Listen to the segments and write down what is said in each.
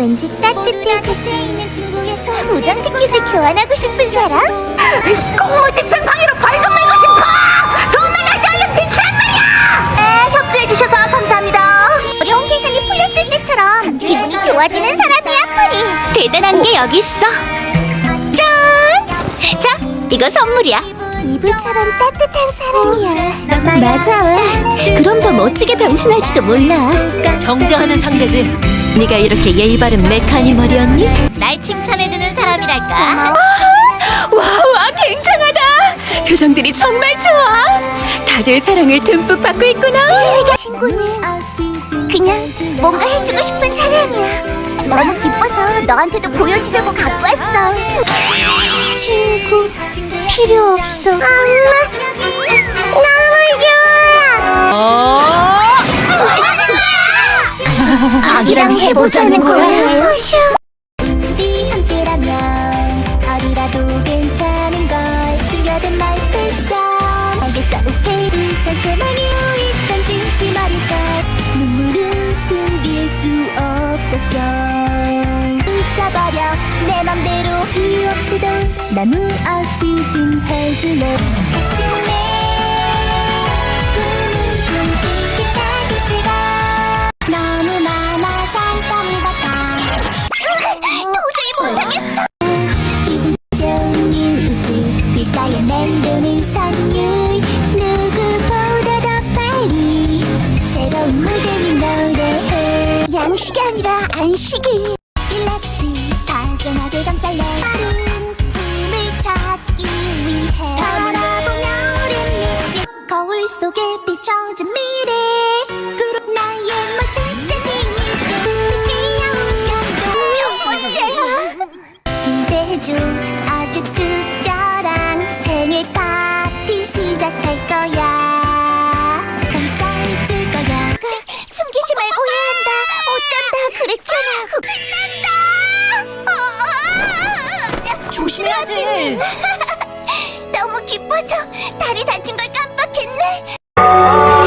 왠지 따뜻해지고 우정 티켓을 교환하고 싶은 사람? 꼬집힌 방해로 벌금 내고 싶어! 좋은 날 날짜 알려 빅단 말이야! 네, 협조해주셔서 감사합니다. 어려운 계산이 풀렸을 때처럼 기분이 좋아지는 사람이야 프리 대단한 게 여기 있어. 짠! 자, 이거 선물이야. 이불처럼 따뜻한 사람이야 맞아. 그럼 더 멋지게 변신할지도 몰라 경쟁하는 상대지. 네가 이렇게 예의 바른 메카니멀이었니? 날 칭찬해주는 사람이랄까. 와 와 굉장하다! 표정들이 정말 좋아! 다들 사랑을 듬뿍 받고 있구나! 친구는 그냥 뭔가 해주고 싶은 사람이야. 너무 기뻐서 너한테도 보여주려고 갖고 왔어. 친구 필요 없어. 엄마 너무 좋아 어 아기랑 해보자는 거야? 우리 함께라면 어디라도 괜찮은 걸 숨겨둔 마이 패션 알겠어 오케이 선생만이 있던 진심 어리서 눈물은 숨길 수 없었어 부셔버려. 내 맘대로 이유 없이도 나 무엇이든 해줄래 가슴에 아니 너무 기뻐서 다리 다친 걸 깜빡했네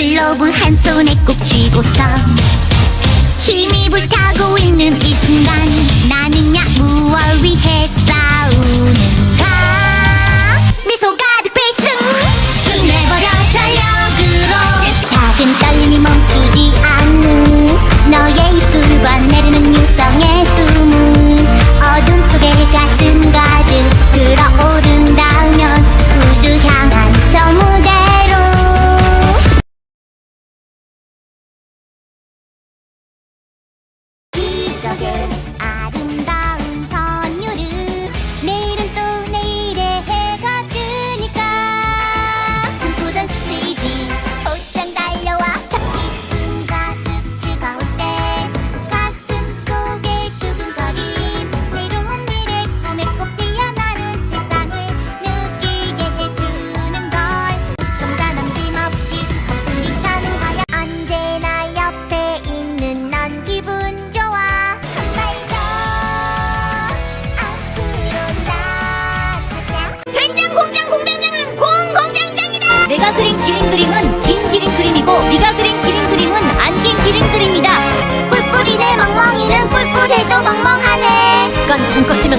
글로브 한 손에 꼭 쥐고서 힘이 불타고 있는 이 순간 나는야 무얼 위해 싸우는가. 미소 가득 필승. 끝내버려 전력으로. 작은 떨림이 멈추지 않는 너의 입술과 내리는 유성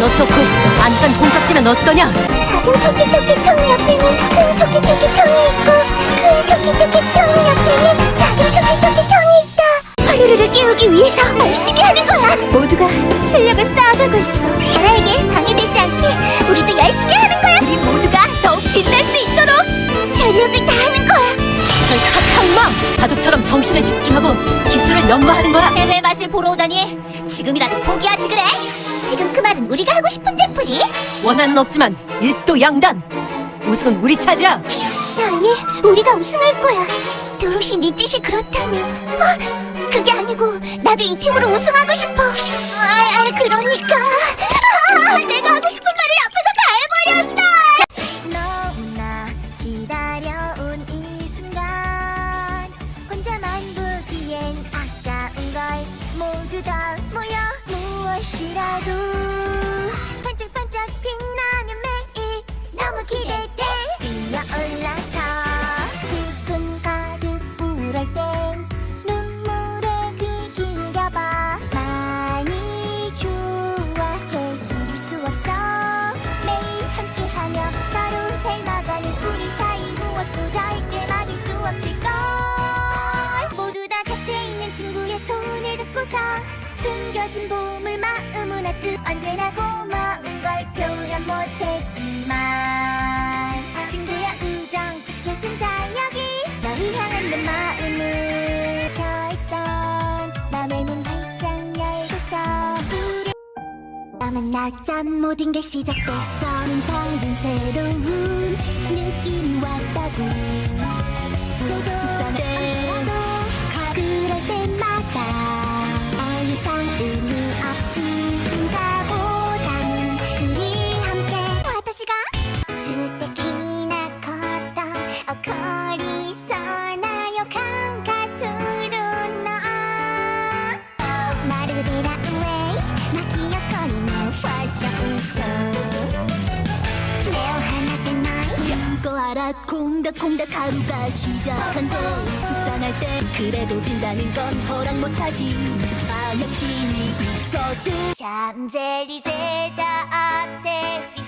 만들어지면 어떠냐? 작은 토끼토끼통 옆에는 큰 토끼토끼통이 있고 큰 토끼토끼통 옆에는 작은 토끼토끼통이 있다. 파이루를 깨우기 위해서 열심히 하는 거야. 모두가 실력을 쌓아가고 있어. 나라에게 방해되지 않게 우리도 열심히 하는 거야. 우리 모두가 더욱 빛날 수 있도록 전력을 다하는 거야. 철착한 마음 바둑처럼 정신을 집중하고 기술을 연마하는 거야. 해외 맛을 보러 오다니 지금이라도 포기하지 그래 지금 그 말은 우리가 하고 싶은데 프리 원한은 없지만 일도 양단 우승은 우리 차지야 아니, 우리가 우승할 거야. 도로시 네 뜻이 그렇다면. 아, 그게 아니고 나도 이 팀으로 우승하고 싶어. 아, 아 그러니까. 아, 내가 하고 싶은 말을 앞에서 다 해버렸어. 너무나 기다려온 이 무엇이라도 하트 언제나 고마운 걸 표현 못했지만 친구야 우정 특히 순자여기 너를 향한 내 마음을 저있던 맘의 문 활짝 열고서 우리 만났던 모든 게 시작됐어. 다른 새로운 느낌이 왔다고. 속상 콩닥콩닥 하루가 시작한대. 속상할 때 그래도 진다는 건 허락 못하지. 방향심이 있어도. 샴젤리 제다 아테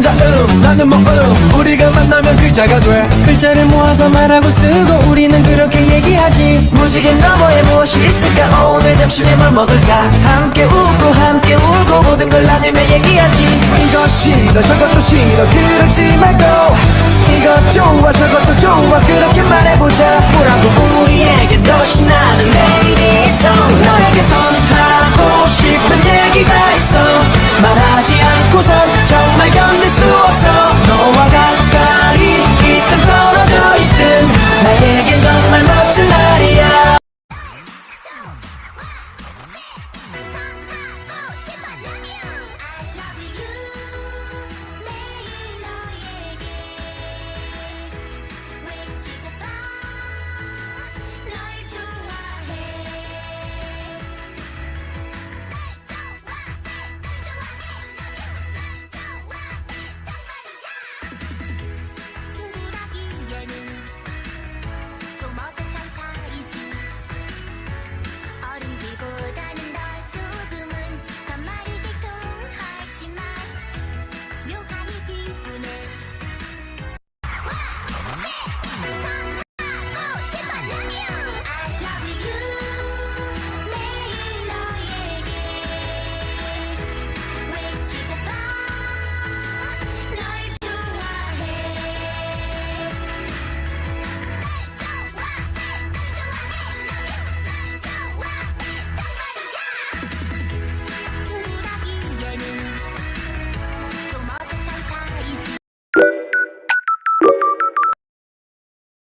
자음 나는 모음 우리가 만나면 글자가 돼 글자를 모아서 말하고 쓰고 우리는 그렇게 얘기하지. 무지개 너머에 무엇이 있을까? 오늘 점심에 뭘 먹을까? 함께 웃고 함께 울고 모든 걸 나누며 얘기하지. 이것 싫어 저것도 싫어. 그러지 말고. 이것 좋아 저것도 좋아. 그렇게 말해보자